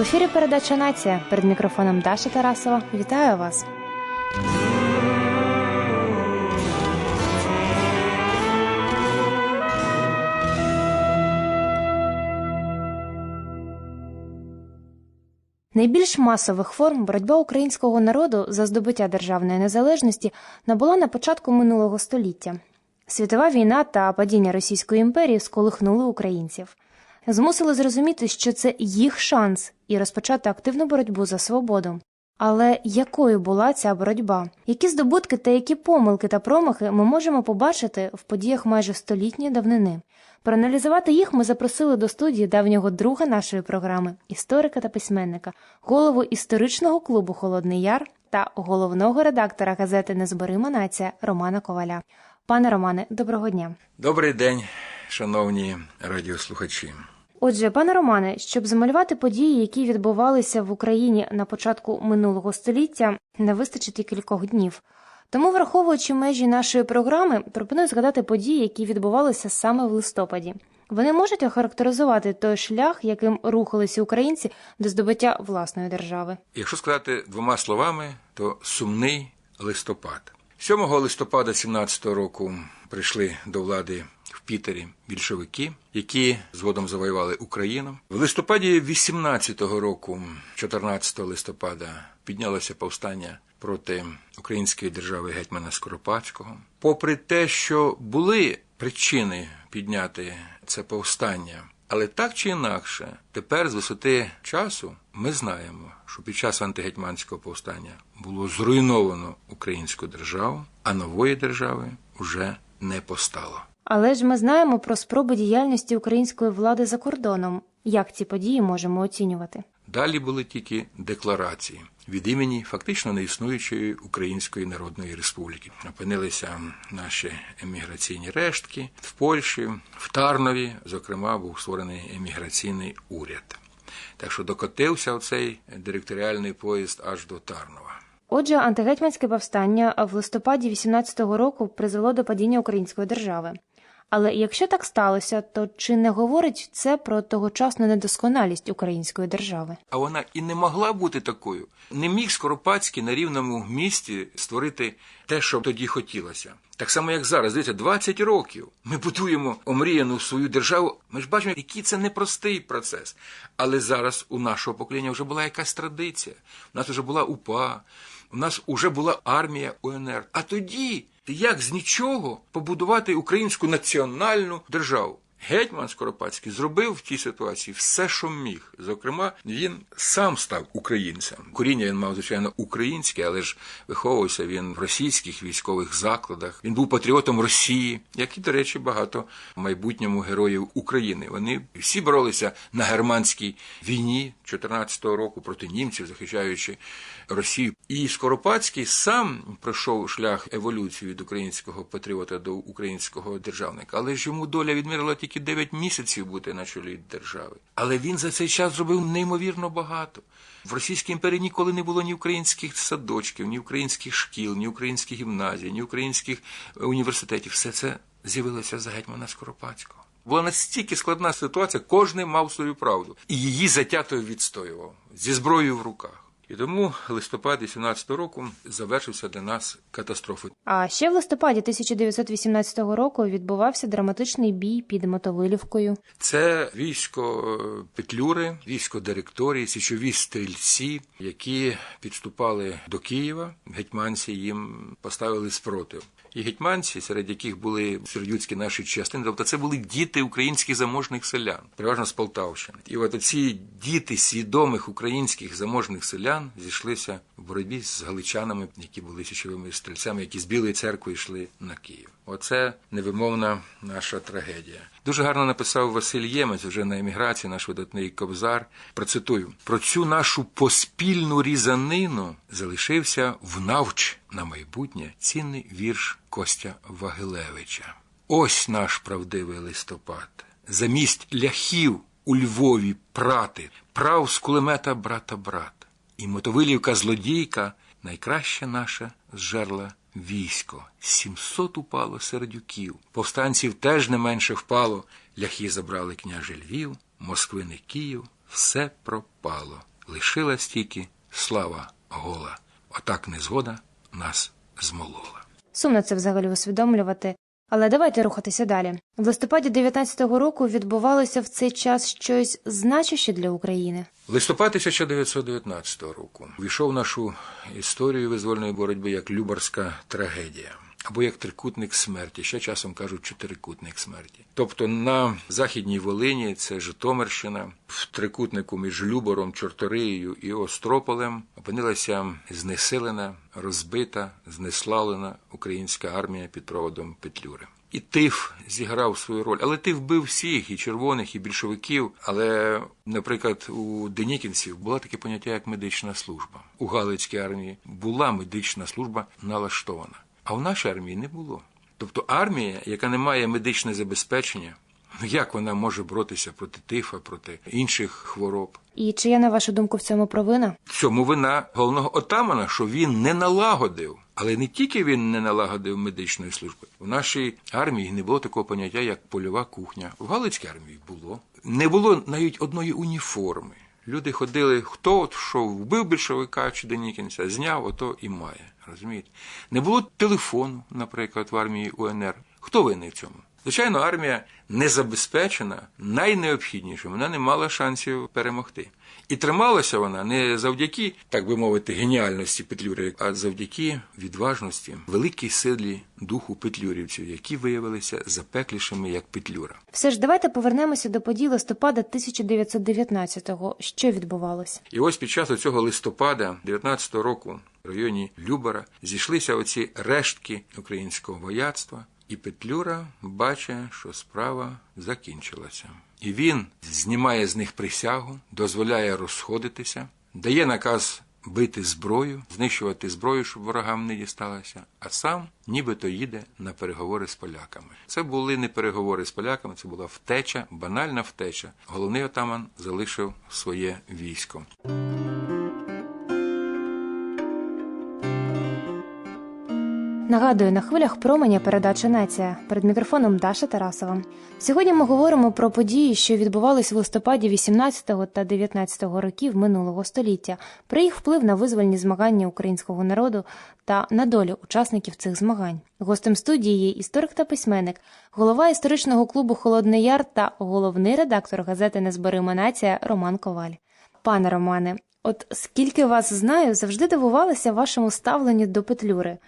В ефірі передача Нація перед мікрофоном Даша Тарасова. Вітаю вас. Найбільш масових форм боротьба українського народу за здобуття державної незалежності набула на початку минулого століття. Світова війна та падіння Російської імперії сколихнули українців, змусили зрозуміти, що це їх шанс і розпочати активну боротьбу за свободу. Але якою була ця боротьба? Які здобутки та які помилки та промахи ми можемо побачити в подіях майже столітньої давнини? Проаналізувати їх ми запросили до студії давнього друга нашої програми, історика та письменника, голову історичного клубу Холодний Яр та головного редактора газети Незборима нація Романа Коваля. Пане Романе, доброго дня. Добрий день, шановні радіослухачі. Отже, пане Романе, щоб замалювати події, які відбувалися в Україні на початку минулого століття, не вистачить і кількох днів. Тому, враховуючи межі нашої програми, пропоную згадати події, які відбувалися саме в листопаді. Вони можуть охарактеризувати той шлях, яким рухалися українці до здобуття власної держави. Якщо сказати двома словами, то сумний листопад. 7 листопада 17-го року прийшли до влади в Пітері більшовики, які згодом завоювали Україну. В листопаді 18-го року, 14 листопада, піднялося повстання проти української держави гетьмана Скоропадського. Попри те, що були причини підняти це повстання, але так чи інакше, тепер з висоти часу ми знаємо, що під час антигетьманського повстання було зруйновано українську державу, а нової держави вже не постало. Але ж ми знаємо про спроби діяльності української влади за кордоном. Як ці події можемо оцінювати? Далі були тільки декларації від імені фактично неіснуючої Української Народної Республіки. Опинилися наші еміграційні рештки в Польщі, в Тарнові, зокрема, був створений еміграційний уряд. Так що докотився оцей директоріальний поїзд аж до Тарнова. Отже, антигетьманське повстання в листопаді 18-го року призвело до падіння української держави. Але якщо так сталося, то чи не говорить це про тогочасну недосконалість української держави? А вона і не могла бути такою. Не міг Скоропадський на рівному місці створити те, що тоді хотілося. Так само, як зараз, дивіться, 20 років ми будуємо омріяну свою державу. Ми ж бачимо, який це непростий процес. Але зараз у нашого покоління вже була якась традиція. У нас вже була УПА, у нас вже була армія УНР. А тоді як з нічого побудувати українську національну державу? Гетьман Скоропадський зробив в тій ситуації все, що міг. Зокрема, він сам став українцем. Коріння він мав, звичайно, українське, але ж виховувався він в російських військових закладах. Він був патріотом Росії, як і, до речі, багато в майбутньому героїв України. Вони всі боролися на германській війні 14-го року проти німців, захищаючи Росію. І Скоропадський сам пройшов шлях еволюції від українського патріота до українського державника, але ж йому доля відмірила тільки 9 місяців бути на чолі держави. Але він за цей час зробив неймовірно багато. В Російській імперії ніколи не було ні українських садочків, ні українських шкіл, ні українських гімназій, ні українських університетів. Все це з'явилося за гетьмана Скоропадського. Була настільки складна ситуація, кожен мав свою правду і її затято відстоював зі зброєю в руках. І тому листопад 18 року завершився для нас катастрофою. А ще в листопаді 1918 року відбувався драматичний бій під Мотовилівкою. Це військо Петлюри, військо директорії, січові стрільці, які підступали до Києва. Гетьманці їм поставили спротив. І гетьманці, серед яких були сердюцькі наші частини, тобто це були діти українських заможних селян, переважно з Полтавщини. І от ці діти свідомих українських заможних селян зійшлися в боротьбі з галичанами, які були січовими стрільцями, які з Білої церкви йшли на Київ. Оце невимовна наша трагедія. Дуже гарно написав Василь Ємець вже на еміграції, наш видатний кобзар. Процитую: про цю нашу поспільну різанину залишився в навч на майбутнє цінний вірш Костя Вагилевича. Ось наш правдивий листопад. Замість ляхів у Львові прати, прав з кулемета брата брат. І мотовилівка злодійка найкраща наша зжерла військо. Сімсот упало сердюків. Повстанців теж не менше впало. Ляхи забрали княже Львів, Москвини Київ, все пропало. Лишилась тільки слава гола. Отак незгода нас змолола. Сумно це взагалі усвідомлювати. Але давайте рухатися далі. В листопаді 19-го року відбувалося в цей час щось значуще для України. Листопад 1919 року війшов в нашу історію визвольної боротьби як Любарська трагедія. Або як трикутник смерті, ще часом кажуть чотирикутник смерті. Тобто на Західній Волині, це Житомирщина, в трикутнику між Любором, Чорториєю і Острополем опинилася знесилена, розбита, знеславлена українська армія під проводом Петлюри. І тиф зіграв свою роль, але тиф бив всіх, і червоних, і більшовиків. Але, наприклад, у денікінців було таке поняття, як медична служба. У Галицькій армії була медична служба налаштована, а в нашій армії не було. Тобто армія, яка не має медичне забезпечення, ну як вона може боротися проти тифа, проти інших хвороб? І чи є, на вашу думку, в цьому провина? В цьому вина головного отамана, що він не налагодив. Але не тільки він не налагодив медичної служби. В нашій армії не було такого поняття, як польова кухня. В Галицькій армії було. Не було навіть одної уніформи. Люди ходили, хто от що вбив більшовика чи денікінця, зняв, ото і має. Розумієте? Не було телефону, наприклад, в армії УНР. Хто винний в цьому? Звичайно, армія не забезпечена найнеобхіднішим, вона не мала шансів перемогти. І трималася вона не завдяки, так би мовити, геніальності Петлюри, а завдяки відважності, великій силі духу петлюрівців, які виявилися запеклішими як Петлюра. Все ж давайте повернемося до подій листопада 1919-го. Що відбувалося? І ось під час цього листопада 19-го року в районі Любара зійшлися оці рештки українського вояцтва. І Петлюра бачить, що справа закінчилася. І він знімає з них присягу, дозволяє розходитися, дає наказ бити зброю, знищувати зброю, щоб ворогам не дісталося, а сам нібито їде на переговори з поляками. Це були не переговори з поляками, це була втеча, банальна втеча. Головний отаман залишив своє військо. Нагадую, на хвилях променя передача Нація перед мікрофоном Даша Тарасова. Сьогодні ми говоримо про події, що відбувались в листопаді 18 та 19 років минулого століття, про їх вплив на визвольні змагання українського народу та на долю учасників цих змагань. Гостем студії є історик та письменник, голова історичного клубу Холодний Яр та головний редактор газети Незборима нація Роман Коваль. Пане Романе, от скільки вас знаю, завжди дивувалася вашому ставленню до Петлюри.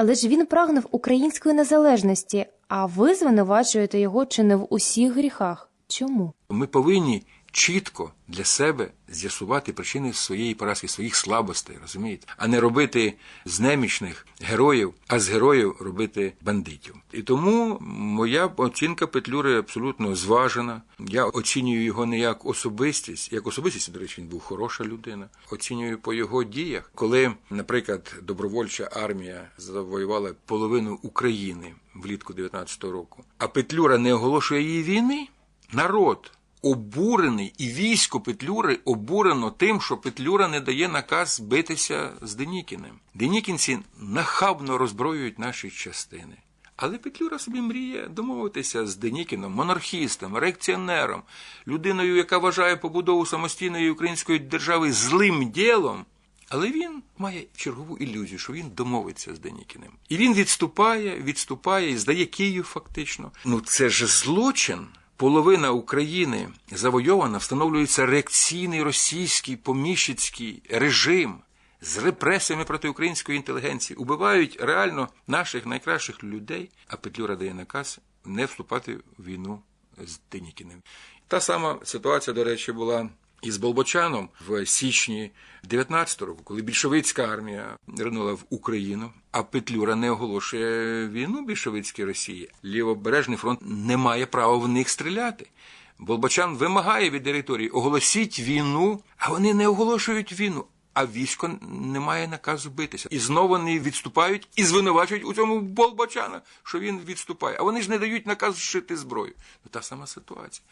Але ж він прагнув української незалежності, а ви звинувачуєте його чи не в усіх гріхах. Чому? Ми повинні чітко для себе з'ясувати причини своєї поразки, своїх слабостей, розумієте, а не робити з немічних героїв, а з героїв робити бандитів. І тому моя оцінка Петлюри абсолютно зважена. Я оцінюю його не як особистість, як особистість, до речі, він був хороша людина. Оцінюю по його діях, коли, наприклад, добровольча армія завоювала половину України влітку 19-го року, а Петлюра не оголошує її війни. Народ обурений, і військо Петлюри обурено тим, що Петлюра не дає наказ битися з Денікіним. Денікінці нахабно роззброюють наші частини. Але Петлюра собі мріє домовитися з Денікіном, монархістом, реакціонером, людиною, яка вважає побудову самостійної української держави злим ділом. Але він має чергову ілюзію, що він домовиться з Денікіним. І він відступає, відступає і здає Київ фактично. Ну це ж злочин. Половина України завойована, встановлюється реакційний російський поміщицький режим з репресіями проти української інтелігенції. Убивають реально наших найкращих людей, а Петлюра дає наказ не вступати в війну з Денікіним. Та сама ситуація, до речі, була із Болбочаном в січні 19 року, коли більшовицька армія ринула в Україну, а Петлюра не оголошує війну більшовицькій Росії. Лівобережний фронт не має права в них стріляти. Болбочан вимагає від території оголосіть війну, а вони не оголошують війну. А військо не має наказу битися. І знову вони відступають і звинувачують у цьому Болбочана, що він відступає. А вони ж не дають наказ шити зброю. Ну, та сама ситуація.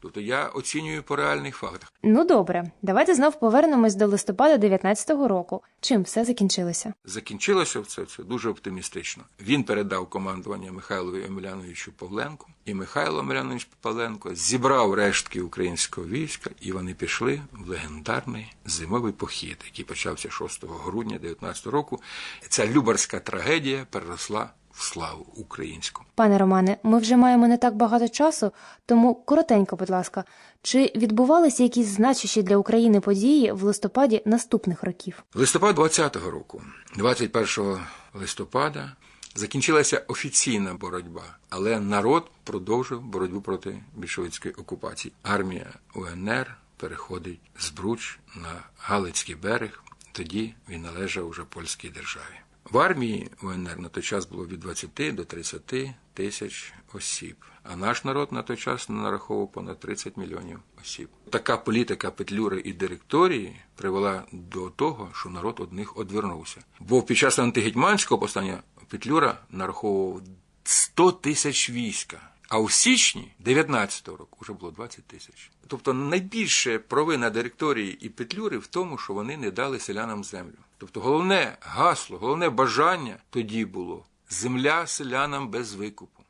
Тобто я оцінюю по реальних фактах. Ну добре, давайте знов повернемось до листопада 19-го року. Чим все закінчилося? Закінчилося все це дуже оптимістично. Він передав командування Михайлові Емельяновичу Павленку, і Михайло Емельянович Павленко зібрав рештки українського війська, і вони пішли в легендарний зимовий похід, який почався 6 грудня 19 року. Ця любарська трагедія переросла в славу українську. Пане Романе, ми вже маємо не так багато часу, тому коротенько, будь ласка, чи відбувалися якісь значущі для України події в листопаді наступних років? Листопад 20-го року, 21 листопада, закінчилася офіційна боротьба, але народ продовжив боротьбу проти більшовицької окупації. Армія УНР переходить з Бруч на Галицький берег. Тоді він належав уже польській державі. В армії УНР на той час було від 20 до 30 тисяч осіб, а наш народ на той час нараховував понад 30 мільйонів осіб. Така політика Петлюри і директорії привела до того, що народ од них одвернувся. Бо під час антигетьманського повстання Петлюра нараховував 100 тисяч війська. А у січні 19-го року вже було 20 тисяч. Тобто найбільше провина директорії і Петлюри в тому, що вони не дали селянам землю. Тобто головне гасло, головне бажання тоді було земля селянам без викупу.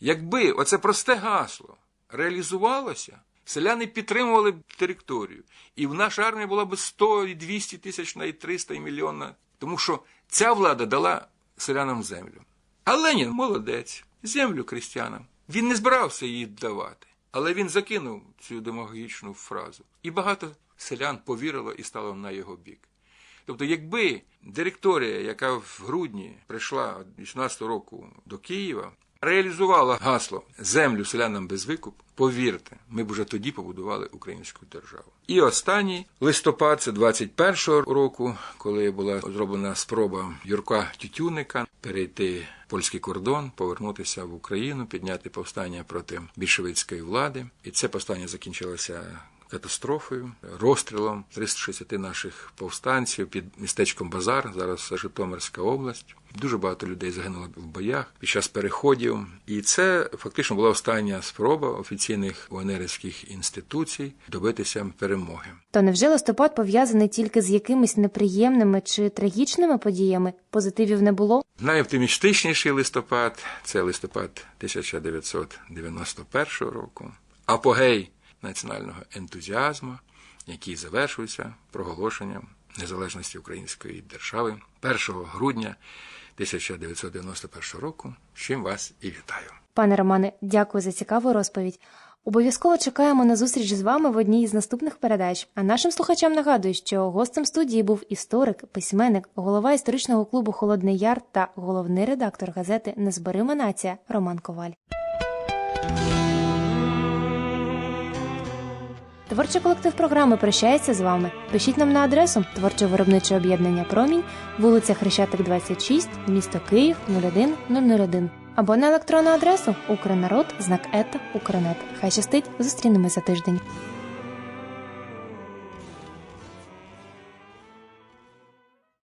Якби оце просте гасло реалізувалося, селяни підтримували б директорію, і в наша армія була б 100 і 200 тисяч, навіть 300 і мільйонна, тому що ця влада дала селянам землю. А Ленін молодець, землю крістянам. Він не збирався її давати, але він закинув цю демагогічну фразу. І багато селян повірило і стало на його бік. Тобто, якби директорія, яка в грудні прийшла 18 року до Києва, реалізувала гасло землю селянам без викуп, повірте, ми б уже тоді побудували українську державу. І останній листопад, це 21-го року, коли була зроблена спроба Юрка Тютюника перейти польський кордон, повернутися в Україну, підняти повстання проти більшовицької влади. І це повстання закінчилося катастрофою, розстрілом 360 наших повстанців під містечком Базар, зараз Житомирська область. Дуже багато людей загинуло в боях під час переходів. І це фактично була остання спроба офіційних УНРівських інституцій добитися перемоги. То невже листопад пов'язаний тільки з якимись неприємними чи трагічними подіями? Позитивів не було? Найоптимістичніший листопад це листопад 1991 року. Апогей національного ентузіазму, який завершується проголошенням незалежності української держави 1 грудня 1991 року. з чим вас і вітаю. Пане Романе, дякую за цікаву розповідь. Обов'язково чекаємо на зустріч з вами в одній із наступних передач. А нашим слухачам нагадую, що гостем студії був історик, письменник, голова історичного клубу Холодний Яр та головний редактор газети Незборима нація Роман Коваль. Творчий колектив програми прощається з вами. Пишіть нам на адресу творчо-виробниче об'єднання Промінь, вулиця Хрещатик, 26, місто Київ 01001 або на електронну адресу Укрнарод, знак ета, Укрнет. Хай щастить, зустрінемось за тиждень.